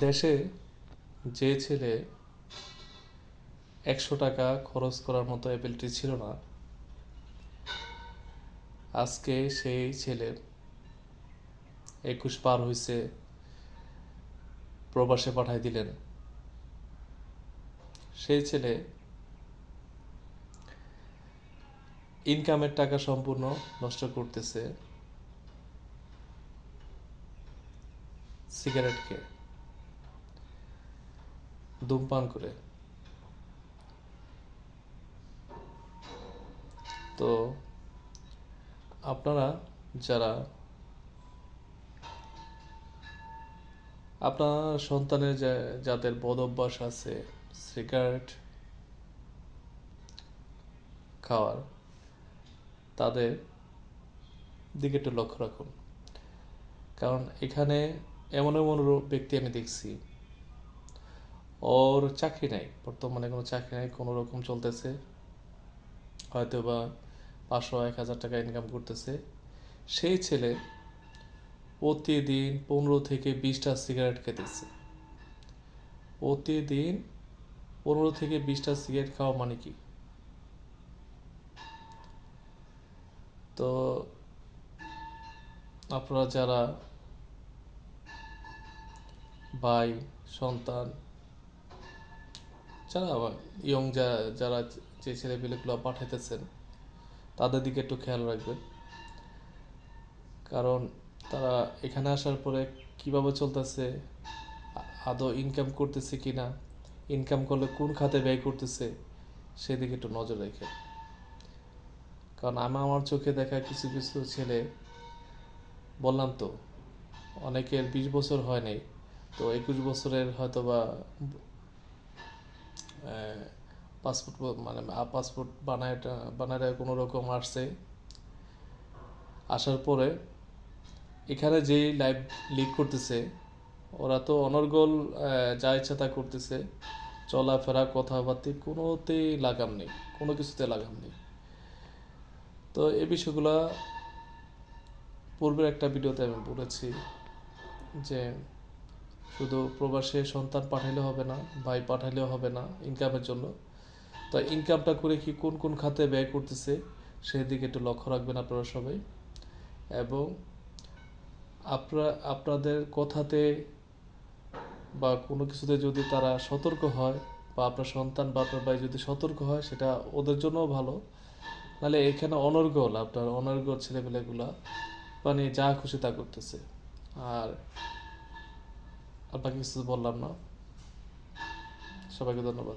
দেশে যে ছেলে একশো টাকা খরচ করার মতো অ্যাবিলিটি ছিল না, আজকে সেই ছেলের একুশ পার হইছে প্রবাসে পাঠাই দিলেন। সেই ছেলে ইনকামের টাকা সম্পূর্ণ নষ্ট করতেছে সিগারেট খেয়ে। ধূমপান করে। তো আপনারা যারা, আপনার সন্তানের যাদের বদ অভ্যাস আছে, সিগারেট খাওয়ার, তাদের দিকে একটু লক্ষ্য রাখুন। কারণ এখানে এমন এমন ব্যক্তি আমি দেখছি ওর চাকরি নাই, বর্তমানে কোনো চাকরি নাই, কোনো রকম চলতেছে। হয়তো বা পাঁচশো এক হাজার টাকা ইনকাম করতেছে। সেই ছেলে প্রতিদিন পনেরো থেকে বিশটা সিগারেট খেতেছে। প্রতিদিন পনেরো থেকে বিশটা সিগারেট খাওয়া মানে কি? তো আপনারা যারা ভাই, সন্তান যারা ইয়ং যা, যারা যে ছেলেপিলেগুলো পাঠাইতেছেন, তাদের দিকে একটু খেয়াল রাখবেন। কারণ তারা এখানে আসার পরে কীভাবে চলতেছে, আদৌ ইনকাম করতেছে কি না ইনকাম করলে কোন খাতে ব্যয় করতেছে, সেদিকে একটু নজর রেখে। কারণ আমি, আমার চোখে দেখা কিছু কিছু ছেলে, বললাম তো, অনেকের বিশ বছর হয় নাই, তো একুশ বছরের হয়তো বা পাসপোর্ট মানে পাসপোর্ট বানায় বানায় কোনো রকম আসছে। আসার পরে এখানে যেই লাইভ লিক করতেছে, ওরা তো অনর্গল যা ইচ্ছা তা করতেছে। চলাফেরা, কথাবার্তা কোনোতেই লাগাম নেই, কোনো কিছুতে লাগাম নেই। তো এই বিষয়গুলা পূর্বের একটা ভিডিওতে আমি বলেছি যে শুধু প্রবাসে সন্তান পাঠাইলে হবে না, ভাই পাঠাইলেও হবে না ইনকামের জন্য। তো ইনকামটা করে কি কোন কোন খাতে ব্যয় করতেছে সেই দিকে একটু লক্ষ্য রাখবেন আপনারা সবাই। এবং আপনারা আপনাদের কথাতে বা কোনো কিছুতে যদি তারা সতর্ক হয় বা আপনার সন্তান বা আপনার ভাই যদি সতর্ক হয়, সেটা ওদের জন্যও ভালো। নাহলে এখানে অনর্গল আপনার, অনর্গল ছেলেপেলেগুলা মানে যা খুশি তা করতেছে। আর আপনাকে কিছু বললাম না। সবাইকে ধন্যবাদ।